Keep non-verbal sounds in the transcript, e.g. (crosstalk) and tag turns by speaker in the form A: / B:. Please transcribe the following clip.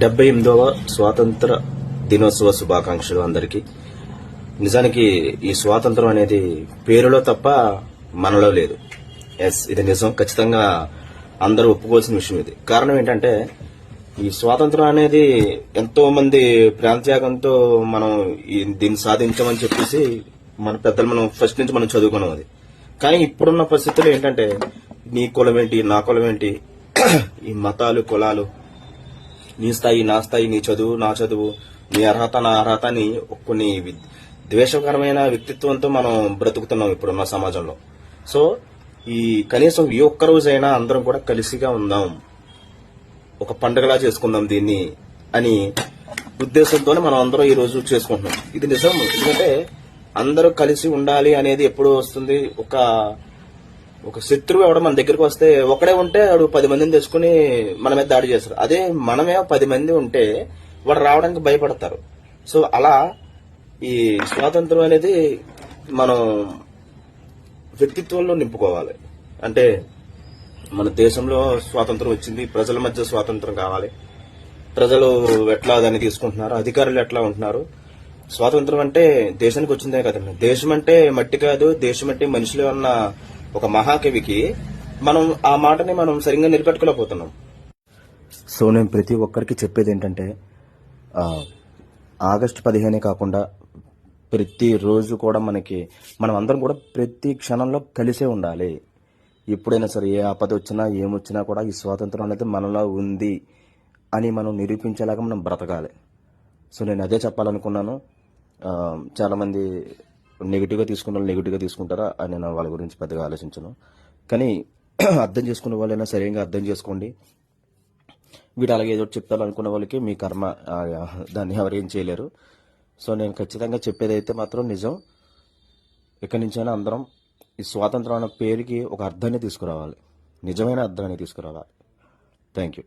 A: డెబ్బై ఎనిమిదవ స్వాతంత్ర దినోత్సవ శుభాకాంక్షలు అందరికీ. నిజానికి ఈ స్వాతంత్రం అనేది పేరులో తప్ప మనలో లేదు. ఎస్ ఇది నిజం. ఖచ్చితంగా అందరూ ఒప్పుకోవాల్సిన విషయం ఇది. కారణం ఏంటంటే ఈ స్వాతంత్రం అనేది ఎంతో మంది ప్రాంత్యాగంతో మనం దీన్ని సాధించామని చెప్పేసి మన పెద్దలు మనం ఫస్ట్ నుంచి మనం చదువుకున్నాం అది. కానీ ఇప్పుడున్న పరిస్థితులు ఏంటంటే నీ కులం ఏంటి నా కులం ఏంటి ఈ మతాలు కులాలు నీ స్థాయి నా స్థాయి నీ చదువు నా చదువు నీ అర్హత నా అర్హత అని కొన్ని ద్వేషకరమైన వ్యక్తిత్వంతో మనం బ్రతుకుతున్నాం ఇప్పుడున్న సమాజంలో. సో ఈ కనీసం ఈ ఒక్క రోజైనా అందరం కూడా కలిసిగా ఉందాం. ఒక పండగలా చేసుకుందాం దీన్ని అని ఉద్దేశంతోనే మనం అందరం ఈ రోజు చేసుకుంటున్నాం. ఇది నిజం. ఎందుకంటే అందరూ కలిసి ఉండాలి అనేది ఎప్పుడు వస్తుంది. ఒక ఒక శత్రువు ఎవడ మన దగ్గరికి వస్తే ఒకడే ఉంటే వాడు పది మందిని తెచ్చుకుని మన మీద దాడి చేస్తారు. అదే మనమే పది మంది ఉంటే వాడు రావడానికి భయపడతారు. సో అలా ఈ స్వాతంత్రం అనేది మనం వ్యక్తిత్వంలో నింపుకోవాలి. అంటే మన దేశంలో స్వాతంత్రం వచ్చింది ప్రజల మధ్య స్వాతంత్రం కావాలి. ప్రజలు ఎట్లా దాన్ని తీసుకుంటున్నారు అధికారులు ఎట్లా ఉంటున్నారు? స్వాతంత్రం అంటే దేశానికి వచ్చిందే కదండి. దేశం అంటే మట్టి కాదు దేశం అంటే మనుషులు అన్న ఒక మహాకవికి మనం ఆ మాటని మనం సరిగ్గా నిలబెట్టుకోలేకపోతున్నాం. సో నేను ప్రతి ఒక్కరికి చెప్పేది ఏంటంటే ఆగస్టు పదిహేనే కాకుండా ప్రతి రోజు కూడా మనకి మనం అందరం కూడా ప్రతి క్షణంలో కలిసే ఉండాలి. ఎప్పుడైనా సరే ఏ ఆపద వచ్చినా ఏమొచ్చినా కూడా ఈ స్వాతంత్రం అనేది మనలో ఉంది అని మనం నిరూపించేలాగా మనం బ్రతకాలి. సో నేను అదే చెప్పాలనుకున్నాను. చాలామంది నెగిటివ్గా తీసుకున్న వాళ్ళు నెగిటివ్గా తీసుకుంటారా? అని నేను వాళ్ళ గురించి పెద్దగా ఆలోచించను. కానీ (clears throat) అర్థం చేసుకున్న వాళ్ళైనా సరిగ్గా అర్థం చేసుకోండి. వీడు అలాగే ఏదో ఒకటి చెప్తారు అనుకున్న వాళ్ళకి మీ కర్మ దాన్ని దాన్ని ఎవరేం చేయలేరు. సో నేను ఖచ్చితంగా చెప్పేది అయితే మాత్రం నిజం. ఇక్కడి నుంచైనా అందరం ఈ స్వాతంత్రం అన్న పేరుకి ఒక అర్థాన్ని తీసుకురావాలి. నిజమైన అర్థాన్ని తీసుకురావాలి. Thank you